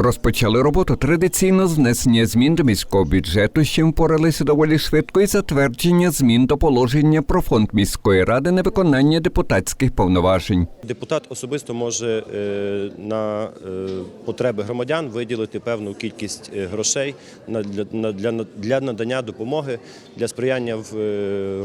Розпочали роботу традиційно з внесення змін до міського бюджету, з чим впоралися доволі швидко, і затвердження змін до положення про фонд міської ради на виконання депутатських повноважень. Депутат особисто може е, на е, потреби громадян виділити певну кількість е, грошей для, на- для, для надання допомоги для сприяння в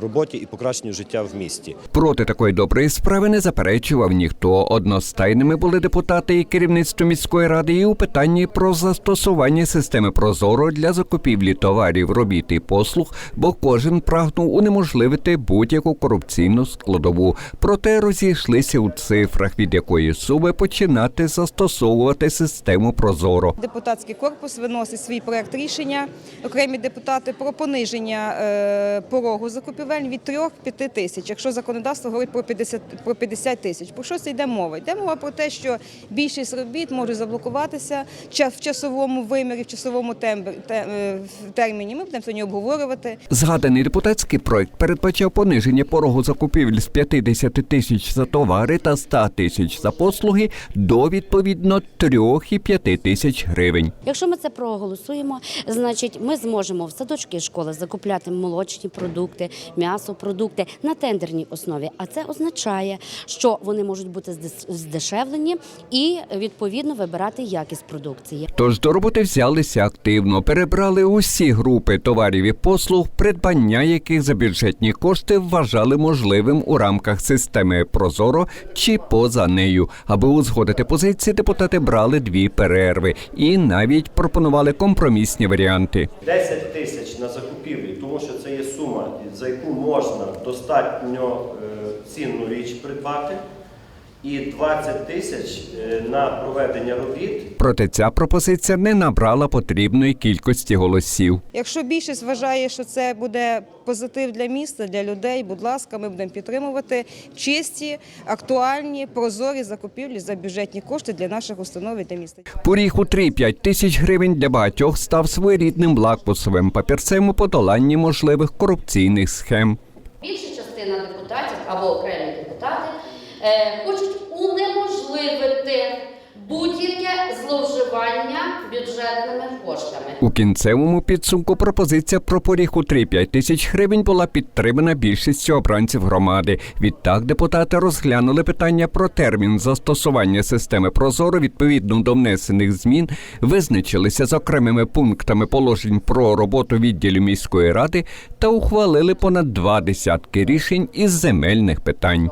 роботі і покращенню життя в місті. Проти такої доброї справи не заперечував ніхто. Одностайними були депутати і керівництво міської ради і у питанні про застосування системи Прозоро для закупівлі товарів, робіт і послуг, бо кожен прагнув унеможливити будь-яку корупційну складову. Проте розійшлися у цифрах, від якої суми починати застосовувати систему Прозоро. Депутатський корпус виносить свій проект рішення. Окремі депутати про пониження е, порогу закупівель від 3-5 тисяч. Якщо законодавство говорить про 50, про 50 тисяч. Про що це йде мова? Йде мова про те, що більшість робіт може заблокуватися в часовому вимірі, в часовому тембр- те- е, терміні. Ми будемо сьогодні обговорювати. Згаданий депутатський проект передбачав пониження порогу закупівель з 50 тисяч за товари та 100 тисяч за послуги до відповідно 3 і 5 тисяч гривень. Якщо ми це проголосуємо, значить ми зможемо в садочки і школи закупляти молочні продукти, м'ясо, продукти на тендерній основі. А це означає, що вони можуть бути здешевлені і відповідно вибирати якість продукції. Тож до роботи взялися активно, перебрали усі групи товарів і послуг, придбання яких за бюджетні кошти вважали можливим у рамках системи Прозоро чи поза нею. Аби узгодити позиції, депутати брали дві перерви і навіть пропонували компромісні варіанти. 10 тисяч на закупівлі, тому що це є сума, за яку можна достатньо е, цінну річ придбати, і 20 тисяч е, на проведення робіт. Проте ця пропозиція не набрала потрібної кількості голосів. Якщо більшість вважає, що це буде позитив для міста, для людей, будь ласка, ми будемо підтримувати чисті, актуальні, прозорі закупівлі за бюджетні кошти для наших установ і для міста. Поріг у 3-5 тисяч гривень для багатьох став своєрідним лакмусовим папірцем у подоланні можливих корупційних схем. Більша частина депутатів або окремі депутати хочуть унеможливити будь-яке зловживання бюджетними коштами. У кінцевому підсумку пропозиція про поріг у 3-5 тисяч гривень була підтримана більшістю обранців громади. Відтак депутати розглянули питання про термін застосування системи Прозоро відповідно до внесених змін, визначилися з окремими пунктами положень про роботу відділів міської ради та ухвалили понад два десятки рішень із земельних питань.